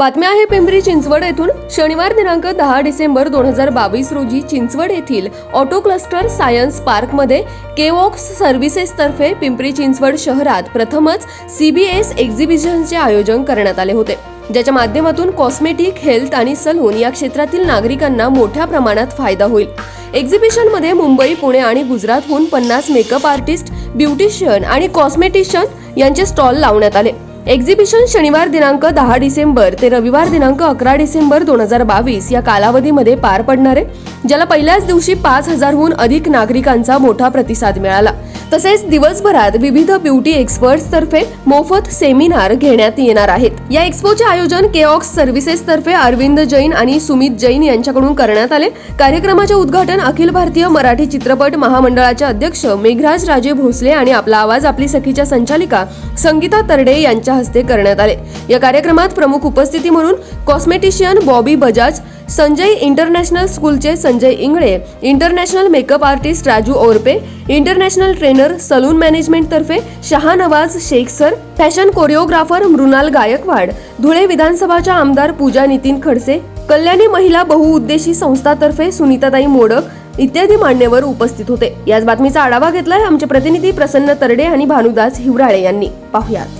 बातम्या आहे पिंपरी चिंचवड येथून. शनिवार दिनांक दहा डिसेंबर दोन हजार बावीस रोजी चिंचवड येथील ऑटो क्लस्टर सायन्स पार्कमध्ये केवॉक्स सर्व्हिसेस तर्फे पिंपरी चिंचवड शहरात प्रथमच सीबीएस एक्झिबिशनचे आयोजन करण्यात आले होते. ज्याच्या माध्यमातून कॉस्मेटिक हेल्थ आणि सलून या क्षेत्रातील नागरिकांना मोठ्या प्रमाणात फायदा होईल. एक्झिबिशनमध्ये मुंबई पुणे आणि गुजरातहून पन्नास मेकअप आर्टिस्ट ब्युटिशियन आणि कॉस्मेटिशियन यांचे स्टॉल लावण्यात आले. एक्झिबिशन शनिवार दिनांक दहा डिसेंबर ते रविवार दिनांक अकरा डिसेंबर दोन हजार बावीस या कालावधीमध्ये पार पडणार आहे ज्याला पहिल्याच दिवशी पाच हजारहून अधिक नागरिकांचा मोठा प्रतिसाद मिळाला. तसेच दिवसभरात विविध ब्युटी एक्सपर्ट्स तर्फे मोफत सेमिनार घेण्यात येणार आहेत. या एक्सपोचे आयोजन केऑक्स सर्व्हिसेस तर्फे अरविंद जैन आणि सुमित जैन यांच्याकडून करण्यात आले. कार्यक्रमाचे उद्घाटन अखिल भारतीय मराठी चित्रपट महामंडळाचे अध्यक्ष मेघराज राजे भोसले आणि आपला आवाज आपली सखीच्या संचालिका संगीता तरडे यांच्या हस्ते करण्यात आले. या कार्यक्रमात प्रमुख उपस्थिती म्हणून cosmetician Bobby Bajaj Sanjay international स्कूलचे Sanjay Ingle international makeup artist Raju Orpe international trainer salon management तर्फे Shahnawaz Shaikh sir fashion choreographer Mrunal Gaikwad Dhule विधानसभाच्या आमदार पूजा नितीन खडसे कल्याणी महिला बहुउद्देशी संस्थातर्फे सुनीताताई मोडक इत्यादी मान्यवर उपस्थित होते. याच बातमीचा आढावा घेतलाय आमचे प्रतिनिधी प्रसन्न तरडे आणि भानुदास हिवराळे यांनी. पाहुयात.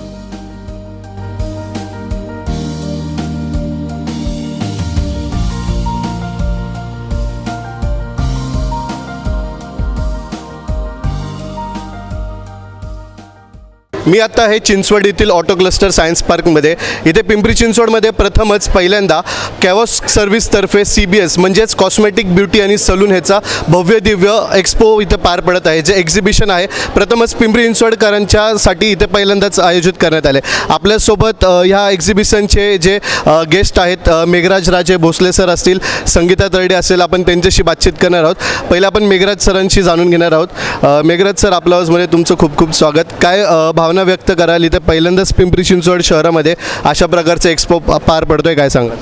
मी आता हे चिंचवड येथील ऑटो क्लस्टर सायन्स पार्कमध्ये इथे पिंपरी चिंचवडमध्ये प्रथमच पहिल्यांदा कॅवॉस सर्व्हिसतर्फे सी बी एस म्हणजेच कॉस्मेटिक ब्युटी आणि सलून ह्याचा भव्य दिव्य एक्सपो इथे पार पडत आहे जे एक्झिबिशन आहे. प्रथमच पिंपरी चिंचवडकरांच्यासाठी इथे पहिल्यांदाच आयोजित करण्यात आले. आपल्यासोबत ह्या एक्झिबिशनचे जे गेस्ट आहेत मेघराज राजे भोसले सर असतील संगीता तरडे असेल आपण त्यांच्याशी बातचीत करणार आहोत. पहिले आपण मेघराज सरांशी जाणून घेणार आहोत. मेघराज सर आपल्या आवाजमध्ये तुमचं खूप खूप स्वागत. काय भाव भावना व्यक्त कराल इथे पहिल्यांदाच पिंपरी चिंचवड शहरामध्ये अशा प्रकारचं एक्सपो पार पडतोय काय सांगा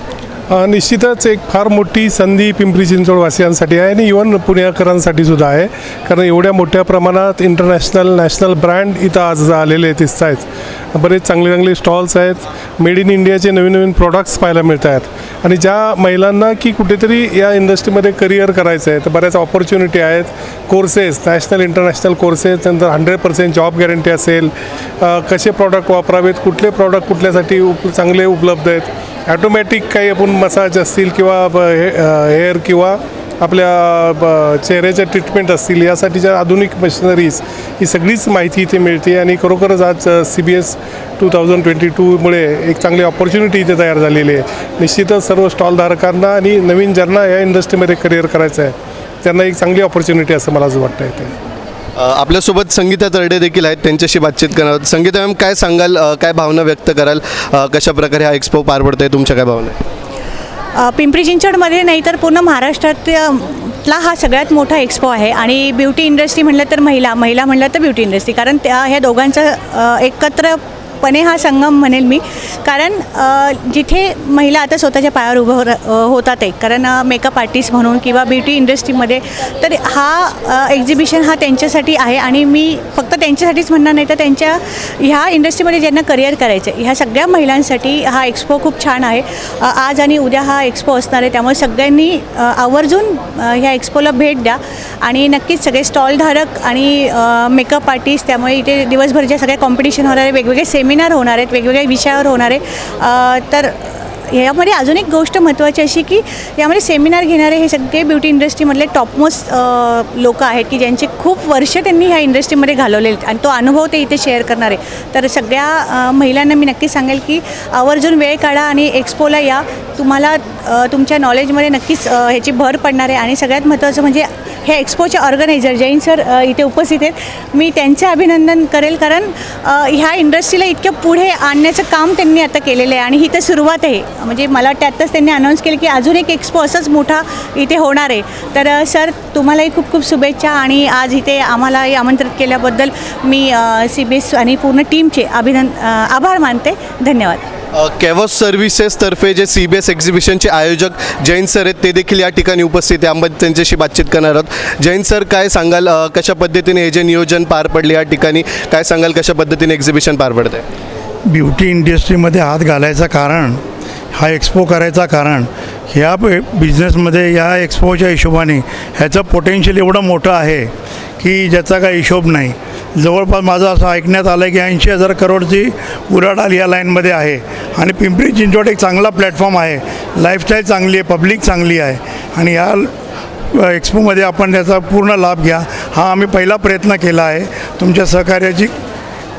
निश्चितच एक फार मोठी संधी पिंपरी चिंचवडवासियांसाठी आहे आणि इवन पुणेकरांसाठी सुद्धा आहे. कारण एवढ्या मोठ्या प्रमाणात इंटरनॅशनल नॅशनल ब्रँड इथं आज आलेले दिसत आहेत. बरेच चांगले चांगले स्टॉल्स आहेत. मेड इन इंडियाचे नवीन नवीन प्रॉडक्ट्स पाहायला मिळत आहेत. आणि ज्या महिलांना की कुठेतरी या इंडस्ट्रीमध्ये करिअर करायचं आहे तर बऱ्याच ऑपॉर्च्युनिटी आहेत. कोर्सेस नॅशनल इंटरनॅशनल कोर्सेस नंतर हंड्रेड पर्सेंट जॉब गॅरंटी असेल. कसे प्रॉडक्ट वापरावेत कुठले प्रॉडक्ट कुठल्यासाठी उप चांगले उपलब्ध आहेत. ॲटोमॅटिक काही आपण मसाज असतील किंवा ब- हे हेअर किंवा आपल्या ब- चेहऱ्याच्या ट्रीटमेंट असतील यासाठीच्या आधुनिक मशिनरीज ही सगळीच माहिती इथे मिळते आणि खरोखरच आज C B S two thousand twenty टूमुळे एक चांगली ऑपॉर्च्युनिटी इथे तयार झालेली आहे. निश्चितच सर्व स्टॉलधारकांना आणि नवीन ज्यांना या इंडस्ट्रीमध्ये करिअर करायचं आहे त्यांना एक चांगली ऑपॉर्च्युनिटी असं मला असं वाटतं इथे. ते आपल्यासोबत संगीता तरडे देखील आहेत त्यांच्याशी बातचीत करणार संगीता मॅम काय सांगाल काय भावना व्यक्त कराल कशा प्रकारे हा एक्सपो पार पडतो आहे तुमच्या काय भावना पिंपरी चिंचवडमध्ये नाही तर पूर्ण महाराष्ट्रातला हा सगळ्यात मोठा एक्सपो आहे आणि ब्युटी इंडस्ट्री म्हटलं तर महिला महिला म्हटलं तर ब्युटी इंडस्ट्री कारण त्या ह्या दोघांचं एकत्र पणे हा संगम म्हणेल मी. कारण जिथे महिला आता स्वतःच्या पायावर उभं होतात आहे कारण मेकअप आर्टिस्ट म्हणून किंवा ब्युटी इंडस्ट्रीमध्ये तर हा एक्झिबिशन हा त्यांच्यासाठी आहे. आणि मी फक्त त्यांच्यासाठीच म्हणणार नाही तर त्यांच्या ह्या इंडस्ट्रीमध्ये ज्यांना करिअर करायचं आहे ह्या सगळ्या महिलांसाठी हा एक्सपो खूप छान आहे. आज आणि उद्या हा एक्सपो असणार आहे. त्यामुळे सगळ्यांनी आवर्जून ह्या एक्सपोला भेट द्या. आणि नक्कीच सगळे स्टॉलधारक आणि मेकअप आर्टिस्ट त्यामुळे इथे दिवसभरच्या सगळ्या कॉम्पिटिशन होणार आहे वेगवेगळे सेमिनार होणार आहेत वेगवेगळ्या विषयावर होणार आहे. तर यामध्ये अजून एक गोष्ट महत्त्वाची अशी की यामध्ये सेमिनार घेणारे हे सगळे ब्युटी इंडस्ट्रीमधले टॉपमोस्ट लोक आहेत की ज्यांचे खूप वर्ष त्यांनी ह्या इंडस्ट्रीमध्ये घालवले आहेत आणि तो अनुभव ते इथे शेअर करणार आहे. तर सगळ्या महिलांना मी नक्की सांगेल की आवर्जून वेळ काढा आणि एक्सपोला या. तुम्हाला तुमच्या नॉलेजमध्ये नक्कीच ह्याची भर पडणार आहे. आणि सगळ्यात महत्त्वाचं म्हणजे हे एक्सपोचे ऑर्गनायझर जैन सर इथे उपस्थित आहेत. मी त्यांचे अभिनंदन करेल कारण ह्या इंडस्ट्रीला इतक्या पुढे आणण्याचं काम त्यांनी आता केलेलं आहे. आणि ही तर सुरुवात आहे. म्हणजे मला त्यातच त्यांनी अनाऊन्स केलं की अजून एक एक्सपो असंच मोठा इथे होणार आहे. तर सर तुम्हालाही खूप खूप शुभेच्छा आणि आज इथे आम्हालाही आमंत्रित केल्याबद्दल मी सी बी एस आणि पूर्ण टीमचे अभिनंद आभार मानते. धन्यवाद. कॅवॉस सर्व्हिसेसतर्फे जे सी बी एस एक्झिबिशनचे आयोजक जैन सर आहेत ते देखील या ठिकाणी उपस्थित आहे. आम्ही त्यांच्याशी बातचीत करणार आहोत. जैन सर काय सांगाल कशा पद्धतीने हे जे नियोजन पार पडले या ठिकाणी? काय सांगाल कशा पद्धतीने एक्झिबिशन पार पडत आहे ब्युटी इंडस्ट्रीमध्ये हात घालायचं कारण हा एक्सपो करायचा कारण ह्या बिझनेसमध्ये या एक्सपोच्या हिशोबाने ह्याचं पोटेन्शियल एवढं मोठं आहे की ज्याचा काही हिशोब नाही. जवळपास माझं असं ऐकण्यात आलं आहे की ऐंशी हजार करोडची उलाढाल या लाईनमध्ये आहे. आणि पिंपरी चिंचवड एक चांगला प्लॅटफॉर्म आहे. लाईफस्टाईल चांगली आहे पब्लिक चांगली आहे. आणि या एक्सपोमध्ये आपण त्याचा पूर्ण लाभ घ्या. हा आम्ही पहिला प्रयत्न केला आहे. तुमच्या सहकार्याची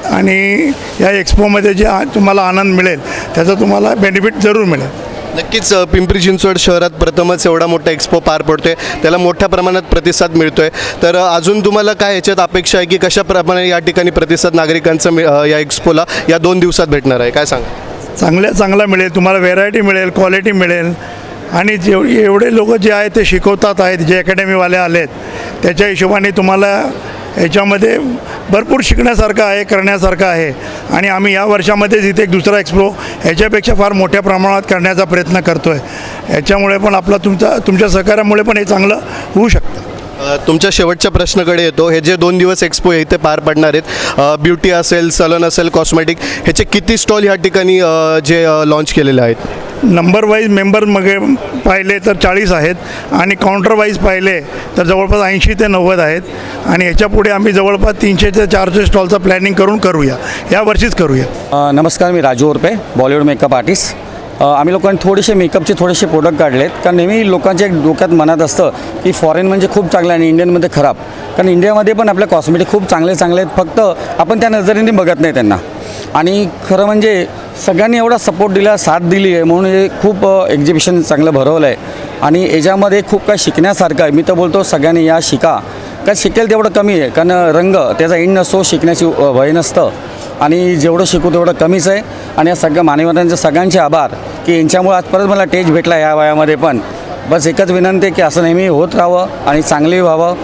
आणि या एक्सपोमध्ये जे आ- तुम्हाला आनंद मिळेल त्याचा तुम्हाला बेनिफिट जरूर मिळेल. नक्कीच पिंपरी चिंचवड शहरात प्रथमच एवढा मोठा एक्सपो पार पडतोय. त्याला मोठ्या प्रमाणात प्रतिसाद मिळतोय. तर अजून तुम्हाला काय याच्यात अपेक्षा आहे की कशाप्रमाणे या ठिकाणी प्रतिसाद नागरिकांचा मिळ- या एक्सपोला या दोन दिवसात भेटणार आहे? काय सांगा? चांगल्या चांगला मिळेल. तुम्हाला व्हेरायटी मिळेल क्वालिटी मिळेल. आणि जेव एवढे लोक जे आहेत ते शिकवतात आहेत जे अकॅडमीवाले आलेत. त्याच्या हिशोबाने तुम्हाला याच्यामध्ये भरपूर शिकण्यासारखं आहे करण्यासारखं आहे. आणि आम्ही या वर्षामध्येच इथे एक दुसरा एक्सप्लो ह्याच्यापेक्षा फार मोठ्या प्रमाणात करण्याचा प्रयत्न करतो आहे याच्यामुळे पण आपला तुमचा तुमच्या सहकार्यामुळे पण हे चांगलं होऊ शकतं. तुमच्या शेवटच्या प्रश्नाकडे येतो. हे जे दोन दिवस एक्सपो इथे पार पडणार आहेत. ब्युटी असेल सलन असेल कॉस्मेटिक ह्याचे किती स्टॉल ह्या ठिकाणी जे लॉन्च केलेले आहेत? नंबर वाईज मेंबर मग पाहिले तर चाळीस आहेत आणि काउंटर वाईज पाहिले तर जवळपास ऐंशी ते नव्वद आहेत. आणि ह्याच्यापुढे आम्ही जवळपास तीनशे ते चारशे स्टॉलचं प्लॅनिंग करून करूया. या वर्षीच करूया. नमस्कार मी राजू उर्पे बॉलिवूड मेकअप आर्टिस्ट आम्ही लोकांनी थोडेसे मेकअपचे थोडेसे प्रोडक्ट काढलेत. कारण नेहमी लोकांच्या एक डोक्यात मनात असतं की फॉरेन म्हणजे खूप चांगलं आहे आणि इंडियनमध्ये खराब. कारण इंडियामध्ये पण आपल्या कॉस्मेटिक खूप चांगले चांगले आहेत. फक्त आपण त्या नजरेने बघत नाही त्यांना. आणि खरं म्हणजे सगळ्यांनी एवढा सपोर्ट दिला साथ दिली आहे म्हणून हे खूप एक्झिबिशन चांगलं भरवलं आहे आणि याच्यामध्ये खूप काही शिकण्यासारखं आहे. मी तर बोलतो सगळ्यांनी या शिका. काय शिकेल तेवढं कमी आहे. कारण रंग त्याचा इंड नसतो शिकण्याची वय भय नसतं. आणि जेवढं शिकू तेवढं कमीच आहे. आणि या सगळ्या मान्यवरांचे सगळ्यांचे आभार की यांच्यामुळे आज परत मला टेज भेटला या वयामध्ये पण. बस एकच विनंती आहे की असं नेहमी होत राहावं आणि चांगले व्हावं.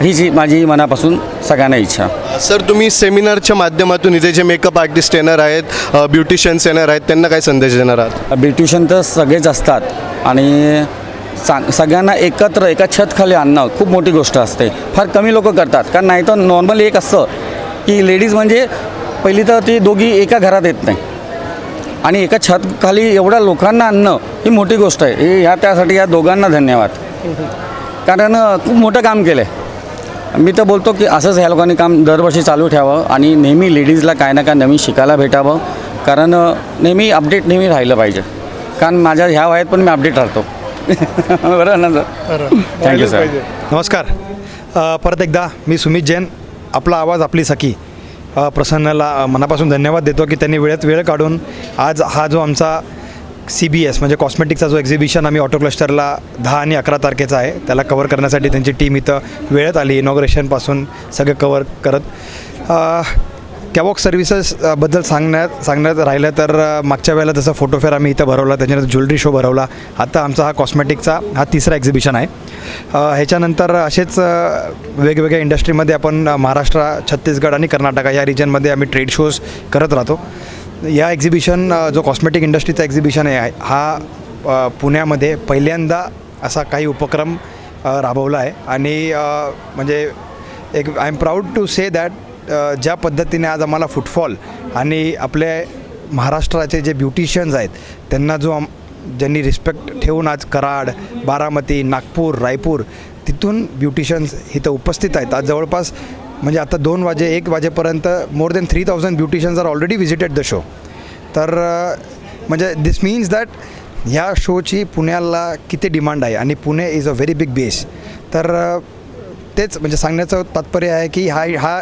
हीच माझी मनापासून सगळ्यांना इच्छा. सर तुम्ही सेमिनारच्या माध्यमातून इथे जे मेकअप आर्टिस्ट येणार आहेत ब्युटिशियन्स येणार आहेत त्यांना काय संदेश देणार आहात? ब्युटिशियन तर सगळेच असतात आणि चांग सगळ्यांना एकत्र एका छतखाली आणणं खूप मोठी गोष्ट असते. फार कमी लोक करतात कारण नाही तर नॉर्मली एक असतं की लेडीज म्हणजे पहिली तर ती दोघी एका घरात येत नाही. आणि एका छतखाली एवढ्या लोकांना आणणं ही मोठी गोष्ट आहे. हे ह्या त्यासाठी या दोघांना धन्यवाद. कारण खूप मोठं काम केलं आहे मी तर बोलतो की असंच ह्या लोकांनी काम दरवर्षी चालू ठेवावं आणि नेहमी लेडीजला काय ना काय नवीन शिकायला भेटावं कारण नेहमी अपडेट नेहमी राहिलं पाहिजे. कारण माझ्या ह्या वयात पण मी अपडेट राहतो. बरं ना सर? थँक्यू सर नमस्कार. अ, परत एकदा मी सुमित जैन आपला आवाज आपली सखी. अ, प्रसन्नला मनापासून धन्यवाद देतो की त्यांनी वेळेत वेळ काढून आज हा जो आमचा सी बी एस म्हणजे कॉस्मेटिकचा जो एक्झिबिशन आम्ही ऑटो क्लस्टरला दहा आणि अकरा तारखेचा आहे त्याला कवर करण्यासाठी त्यांची टीम इथं वेळेत आली इनॉग्रेशनपासून सगळं कवर करत. अ, कॅवॉक सांगण्यात सांगण्यात राहिलं तर मागच्या वेळेला जसं फोटो फेअर आम्ही इथं भरवला त्याच्यानंतर ज्वेलरी शो भरवला आता आमचा हा कॉस्मेटिकचा हा तिसरा एक्झिबिशन आहे. ह्याच्यानंतर असेच वेगवेगळ्या इंडस्ट्रीमध्ये आपण महाराष्ट्र छत्तीसगड आणि कर्नाटका या रिजनमध्ये आम्ही ट्रेड शोज करत राहतो. या एक्झिबिशन जो कॉस्मेटिक इंडस्ट्रीचा एक्झिबिशन आहे हा पुण्यामध्ये पहिल्यांदा असा काही उपक्रम राबवला आहे. आणि म्हणजे एक I am proud to say that ज्या पद्धतीने आज आम्हाला फुटफॉल आणि आपले महाराष्ट्राचे जे ब्युटिशियन्स आहेत त्यांना जो आम ज्यांनी रिस्पेक्ट ठेवून आज कराड बारामती नागपूर रायपूर तिथून ब्युटिशियन्स इथं उपस्थित आहेत. आज जवळपास म्हणजे आता दोन वाजे एक वाजेपर्यंत more than three thousand beauticians are already visited the show तर म्हणजे दिस मीन्स दॅट ह्या शोची पुण्याला किती डिमांड आहे? आणि Pune is a very big base तर तेच म्हणजे सांगण्याचं तात्पर्य आहे की हा हा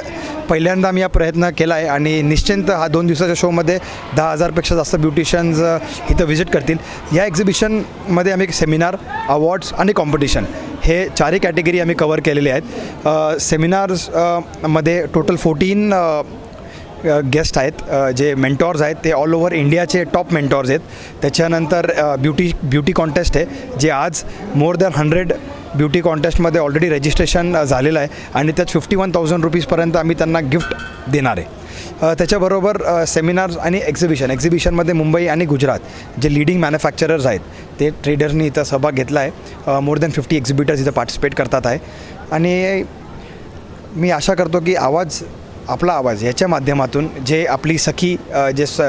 पहिल्यांदा मी हा प्रयत्न केला आहे आणि निश्चिंत हा दोन दिवसाच्या शोमध्ये दहा हजारपेक्षा जास्त ब्युटिशियन्स इथं व्हिजिट करतील. या एक्झिबिशनमध्ये आम्ही एक सेमिनार अवॉर्ड्स आणि कॉम्पिटिशन हे चारही कॅटेगरी आम्ही कवर केलेले आहेत. सेमिनार्समध्ये टोटल फोर्टीन गेस्ट आहेत. जे मेंटॉर्स आहेत ते ऑल ओव्हर इंडियाचे टॉप मेंटॉर्स आहेत. त्याच्यानंतर ब्युटी ब्युटी कॉन्टेस्ट आहे जे आज मोर दॅन हंड्रेड ब्युटी कॉन्टेस्टमध्ये ऑलरेडी रजिस्ट्रेशन झालेलं आहे. आणि त्यात फिफ्टी वन थाउजंड रुपीजपर्यंत आम्ही त्यांना गिफ्ट देणार आहे. त्याच्याबरोबर सेमिनार्स आणि एक्झिबिशन एक्झिबिशनमध्ये मुंबई आणि गुजरात जे लिडिंग मॅन्युफॅक्चरर्स आहेत ते ट्रेडर्सनी इथं सहभाग घेतला आहे मोर दॅन फिफ्टी एक्झिबिटर्स इथं पार्टिसिपेट करतात आहे. आणि मी आशा करतो की आवाज आपला आवाज याच्या माध्यमातून जे आपली सखी जे स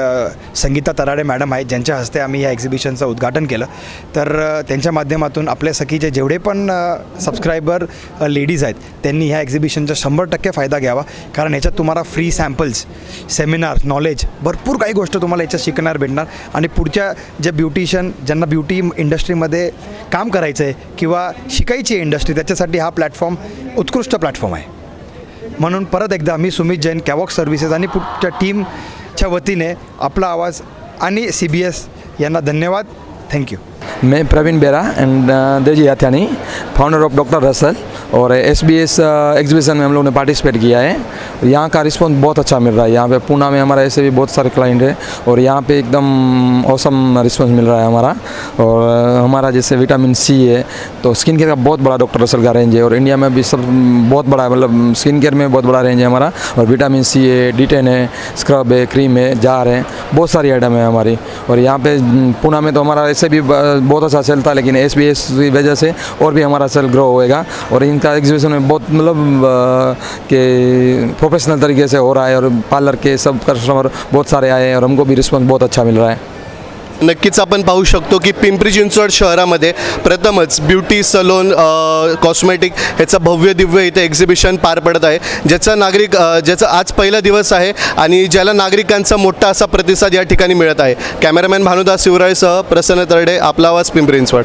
संगीता तराडे मॅडम आहेत ज्यांच्या हस्ते आम्ही या एक्झिबिशनचं उद्घाटन केलं. तर त्यांच्या माध्यमातून आपल्या सखीचे जेवढे पण सबस्क्रायबर लेडीज आहेत त्यांनी ह्या एक्झिबिशनचा शंभर टक्के फायदा घ्यावा. कारण याच्यात तुम्हाला फ्री सॅम्पल्स सेमिनार नॉलेज भरपूर काही गोष्ट तुम्हाला याच्यात शिकणार भेटणार. आणि पुढच्या जे ब्युटिशियन ज्यांना ब्युटी इंडस्ट्रीमध्ये काम करायचं आहे किंवा शिकायची आहे इंडस्ट्री त्याच्यासाठी हा प्लॅटफॉर्म उत्कृष्ट प्लॅटफॉर्म आहे. म्हणून परत एकदा मी सुमित जैन कॅवॉक सर्व्हिसेस आणि पुढच्या टीमच्या वतीने आपला आवाज आणि सी बी एस यांना धन्यवाद. थँक्यू मी प्रवीण बेरा अँड uh, देजी याथ्यानी फाउंडर ऑफ डॉक्टर रसल और एस बी एस एग्जीबिशन में हम लोग ने पार्टिसिपेट किया है। यहाँ का रिस्पॉन्स बहुत अच्छा मिल रहा है। यहाँ पे पूना में हमारा ऐसे भी बहुत सारे क्लाइंट है और यहाँ पे एकदम औसम रिस्पॉन्स मिल रहा है हमारा। और हमारा जैसे विटामिन सी है तो स्किन केयर का बहुत बड़ा डॉक्टर रसल का रेंज है और इंडिया में भी सब बहुत बड़ा मतलब स्किन केयर में बहुत बड़ा रेंज है हमारा। और विटामिन सी है डी टेन है स्क्रब है क्रीम है जार है, बहुत सारी आइटम है हमारी। और यहाँ पे पूना में तो हमारा ऐसे भी बहुत अच्छा सेल था लेकिन एस बी एस की वजह से और भी हमारा सेल ग्रो होएगा। और का एग्जीबिशन में बहुत मतलब के प्रोफेशनल तरीके से हो रहा है और पार्लर के सब कस्टमर बहुत सारे आए हैं और हमको भी रिस्पॉन्स बहुत अच्छा मिल रहा है। नक्कीच आपण पाहू शकतो की पिंपरी चिंचवड शहरामध्ये प्रथमच ब्युटी सलोन कॉस्मेटिक ह्याचं भव्य दिव्य इथे एक्झिबिशन पार पडत आहे. ज्याचा नागरिक ज्याचा आज पहिला दिवस आहे आणि ज्याला नागरिकांचा मोठा असा प्रतिसाद या ठिकाणी मिळत आहे. कॅमेरामॅन भानुदास शिवराळसह प्रसन्न तरडे आपला आवाज पिंपरी चिंचवड.